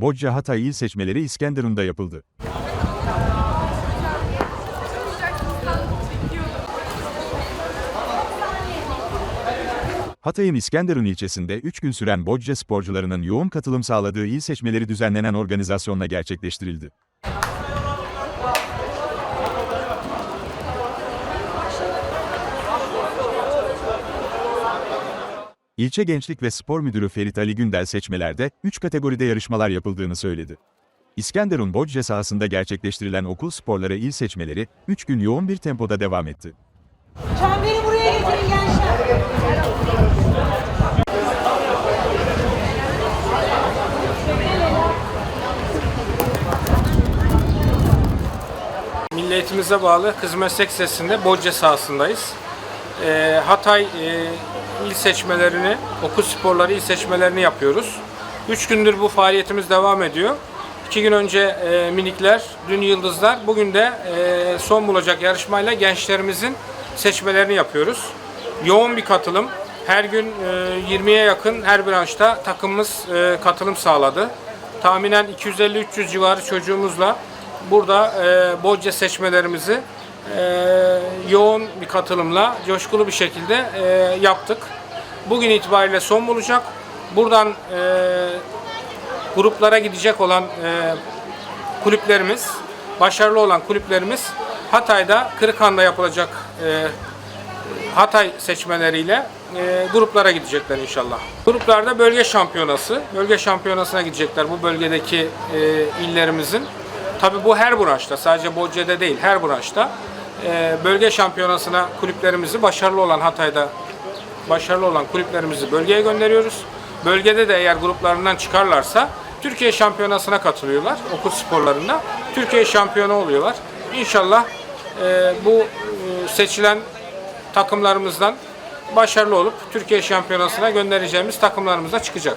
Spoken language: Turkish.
Bocca Hatay il seçmeleri İskenderun'da yapıldı. Hatay'ın İskenderun ilçesinde 3 gün süren Bocca sporcularının yoğun katılım sağladığı il seçmeleri düzenlenen organizasyonla gerçekleştirildi. İlçe Gençlik ve Spor Müdürü Ferit Ali Gündel seçmelerde 3 kategoride yarışmalar yapıldığını söyledi. İskenderun Bocca sahasında gerçekleştirilen okul sporları il seçmeleri 3 gün yoğun bir tempoda devam etti. Çemberi buraya getirin gençler. Milliyetimize bağlı Kız Meslek Lisesi'nde Bocca sahasındayız. Ee, Hatay e, il seçmelerini, okul sporları il seçmelerini yapıyoruz. Üç gündür bu faaliyetimiz devam ediyor. İki gün önce e, minikler, dün yıldızlar, bugün de e, son bulacak yarışmayla gençlerimizin seçmelerini yapıyoruz. Yoğun bir katılım. Her gün e, 20'ye yakın her branşta takımımız e, katılım sağladı. Tahminen 250-300 civarı çocuğumuzla burada e, Bocca seçmelerimizi e, yoğun bir katılımla, coşkulu bir şekilde e, yaptık. Bugün itibariyle son bulacak. Buradan e, gruplara gidecek olan e, kulüplerimiz, başarılı olan kulüplerimiz Hatay'da, Kırıkhan'da yapılacak e, Hatay seçmeleriyle e, gruplara gidecekler inşallah. Gruplarda bölge şampiyonası, bölge şampiyonasına gidecekler bu bölgedeki e, illerimizin. Tabi bu her branşta, sadece Bocce'de değil, her branşta e, bölge şampiyonasına kulüplerimizi başarılı olan Hatay'da başarılı olan kulüplerimizi bölgeye gönderiyoruz. Bölgede de eğer gruplarından çıkarlarsa Türkiye şampiyonasına katılıyorlar okul sporlarında. Türkiye şampiyonu oluyorlar. İnşallah e, bu e, seçilen takımlarımızdan başarılı olup Türkiye şampiyonasına göndereceğimiz takımlarımız da çıkacak.